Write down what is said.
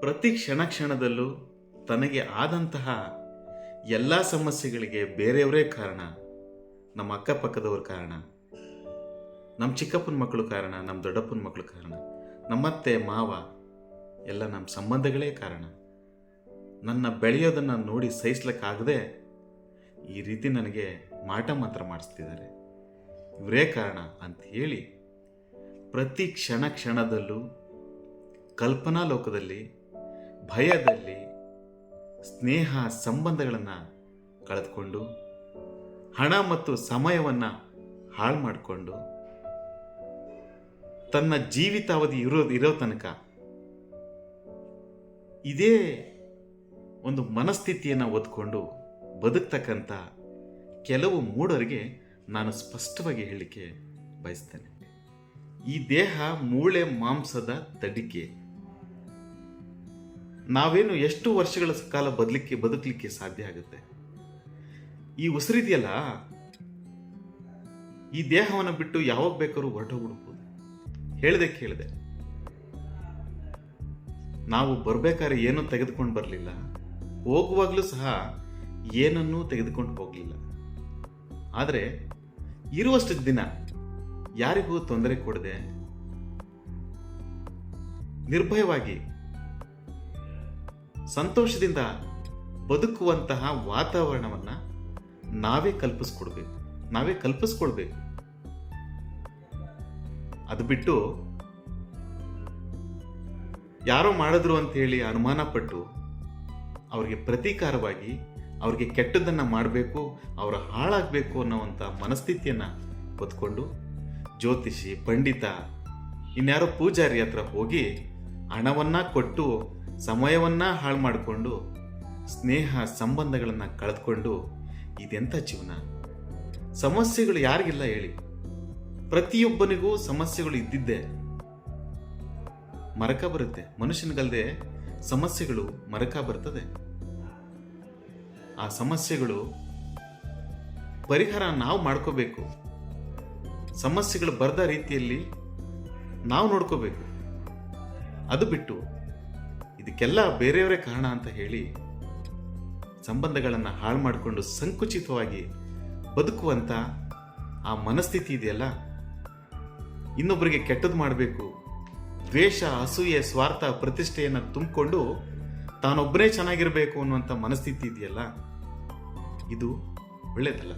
ಪ್ರತಿ ಕ್ಷಣ ಕ್ಷಣದಲ್ಲೂ ತನಗೆ ಆದಂತಹ ಎಲ್ಲ ಸಮಸ್ಯೆಗಳಿಗೆ ಬೇರೆಯವರೇ ಕಾರಣ. ನಮ್ಮ ಅಕ್ಕಪಕ್ಕದವ್ರ ಕಾರಣ. ನಮ್ಮ ಚಿಕ್ಕಪ್ಪನ ಮಕ್ಕಳು ಕಾರಣ, ನಮ್ಮ ದೊಡ್ಡಪ್ಪನ ಮಕ್ಕಳು ಕಾರಣ. ನಮ್ಮತ್ತೆ, ಮಾವ ಎಲ್ಲ ನಮ್ಮ ಸಂಬಂಧಗಳೇ ಕಾರಣ. ನನ್ನ ಬೆಳೆಯೋದನ್ನು ನೋಡಿ ಸಹಿಸ್ಲಿಕ್ಕಾಗದೆ ಈ ರೀತಿ ನನಗೆ ಮಾಟ ಮಾತ್ರ ಮಾಡಿಸ್ತಿದ್ದಾರೆ. ಇವರೇ ಕಾರಣ ಅಂತ ಹೇಳಿ ಪ್ರತಿ ಕ್ಷಣ ಕ್ಷಣದಲ್ಲೂ ಕಲ್ಪನಾ ಲೋಕದಲ್ಲಿ ಭಯದಲ್ಲಿ ಸ್ನೇಹ ಸಂಬಂಧಗಳನ್ನು ಕಳೆದುಕೊಂಡು, ಹಣ ಮತ್ತು ಸಮಯವನ್ನು ಹಾಳು ಮಾಡಿಕೊಂಡು, ತನ್ನ ಜೀವಿತಾವಧಿ ಇರೋ ಇರೋ ತನಕ ಇದೇ ಒಂದು ಮನಸ್ಥಿತಿಯನ್ನು ಒದ್ಕೊಂಡು ಬದುಕ್ತಕ್ಕಂಥ ಕೆಲವು ಮೂಡರಿಗೆ ನಾನು ಸ್ಪಷ್ಟವಾಗಿ ಹೇಳಲಿಕ್ಕೆ ಬಯಸ್ತೇನೆ. ಈ ದೇಹ, ಮೂಳೆ, ಮಾಂಸದ ತಡಿಕೆ ನಾವೇನು ಎಷ್ಟು ವರ್ಷಗಳ ಕಾಲ ಬದಲಿಕ್ಕೆ, ಬದುಕಲಿಕ್ಕೆ ಸಾಧ್ಯ ಆಗುತ್ತೆ? ಈ ಉಸಿರಿದೆಯಲ್ಲ, ಈ ದೇಹವನ್ನು ಬಿಟ್ಟು ಯಾವಾಗ ಬೇಕಾದ್ರೂ ಹೊರಟೋಗ್ಬಿಡ್ಬೋದು. ಹೇಳ್ದೆ ಕೇಳಿದೆ. ನಾವು ಬರ್ಬೇಕಾದ್ರೆ ಏನೂ ತೆಗೆದುಕೊಂಡು ಬರಲಿಲ್ಲ. ಹೋಗುವಾಗಲೂ ಸಹ ಏನನ್ನೂ ತೆಗೆದುಕೊಂಡು ಹೋಗಲಿಲ್ಲ. ಆದರೆ, ಇರುವಷ್ಟು ದಿನ ಯಾರಿಗೂ ತೊಂದರೆ ಕೊಡದೆ ನಿರ್ಭಯವಾಗಿ ಸಂತೋಷದಿಂದ ಬದುಕುವಂತಹ ವಾತಾವರಣವನ್ನು ನಾವೇ ಕಲ್ಪಿಸ್ಕೊಡ್ಬೇಕು. ನಾವೇ ಕಲ್ಪಿಸ್ಕೊಳ್ಬೇಕು. ಅದು ಬಿಟ್ಟು ಯಾರೋ ಮಾಡಿದ್ರು ಅಂತ ಹೇಳಿ ಅನುಮಾನ ಪಟ್ಟು ಅವ್ರಿಗೆ ಪ್ರತೀಕಾರವಾಗಿ ಅವ್ರಿಗೆ ಕೆಟ್ಟದ್ದನ್ನು ಮಾಡಬೇಕು, ಅವರ ಹಾಳಾಗಬೇಕು ಅನ್ನೋವಂಥ ಮನಸ್ಥಿತಿಯನ್ನು ಹೊತ್ಕೊಂಡು ಜ್ಯೋತಿಷಿ, ಪಂಡಿತ, ಇನ್ಯಾರೋ ಪೂಜಾರಿ ಹತ್ರ ಹೋಗಿ ಹಣವನ್ನ ಕೊಟ್ಟು ಸಮಯವನ್ನ ಹಾಳು ಮಾಡಿಕೊಂಡು, ಸ್ನೇಹ ಸಂಬಂಧಗಳನ್ನು ಕಳೆದುಕೊಂಡು ಇದೆಂಥ ಜೀವನ? ಸಮಸ್ಯೆಗಳು ಯಾರಿಗಿಲ್ಲ ಹೇಳಿ. ಪ್ರತಿಯೊಬ್ಬನಿಗೂ ಸಮಸ್ಯೆಗಳು ಇದ್ದಿದ್ದೆ. ಮರಕ ಬರುತ್ತೆ. ಮನುಷ್ಯನಿಗಲ್ಲದೆ ಸಮಸ್ಯೆಗಳು ಮರಕ ಬರ್ತದೆ. ಆ ಸಮಸ್ಯೆಗಳು ಪರಿಹಾರ ನಾವು ಮಾಡ್ಕೋಬೇಕು. ಸಮಸ್ಯೆಗಳು ಬರದ ರೀತಿಯಲ್ಲಿ ನಾವು ನೋಡ್ಕೋಬೇಕು. ಅದು ಬಿಟ್ಟು ಇದಕ್ಕೆಲ್ಲ ಬೇರೆಯವರೇ ಕಾರಣ ಅಂತ ಹೇಳಿ ಸಂಬಂಧಗಳನ್ನು ಹಾಳು ಮಾಡಿಕೊಂಡು ಸಂಕುಚಿತವಾಗಿ ಬದುಕುವಂಥ ಆ ಮನಸ್ಥಿತಿ ಇದೆಯಲ್ಲ? ಇನ್ನೊಬ್ಬರಿಗೆ ಕೆಟ್ಟದ್ದು ಮಾಡಬೇಕು, ದ್ವೇಷ, ಅಸೂಯೆ, ಸ್ವಾರ್ಥ, ಪ್ರತಿಷ್ಠೆಯನ್ನು ತುಂಬಿಕೊಂಡು ತಾನೊಬ್ಬನೇ ಚೆನ್ನಾಗಿರಬೇಕು ಅನ್ನುವಂಥ ಮನಸ್ಥಿತಿ ಇದೆಯಲ್ಲ? ಇದು ಒಳ್ಳೇದಲ್ಲ.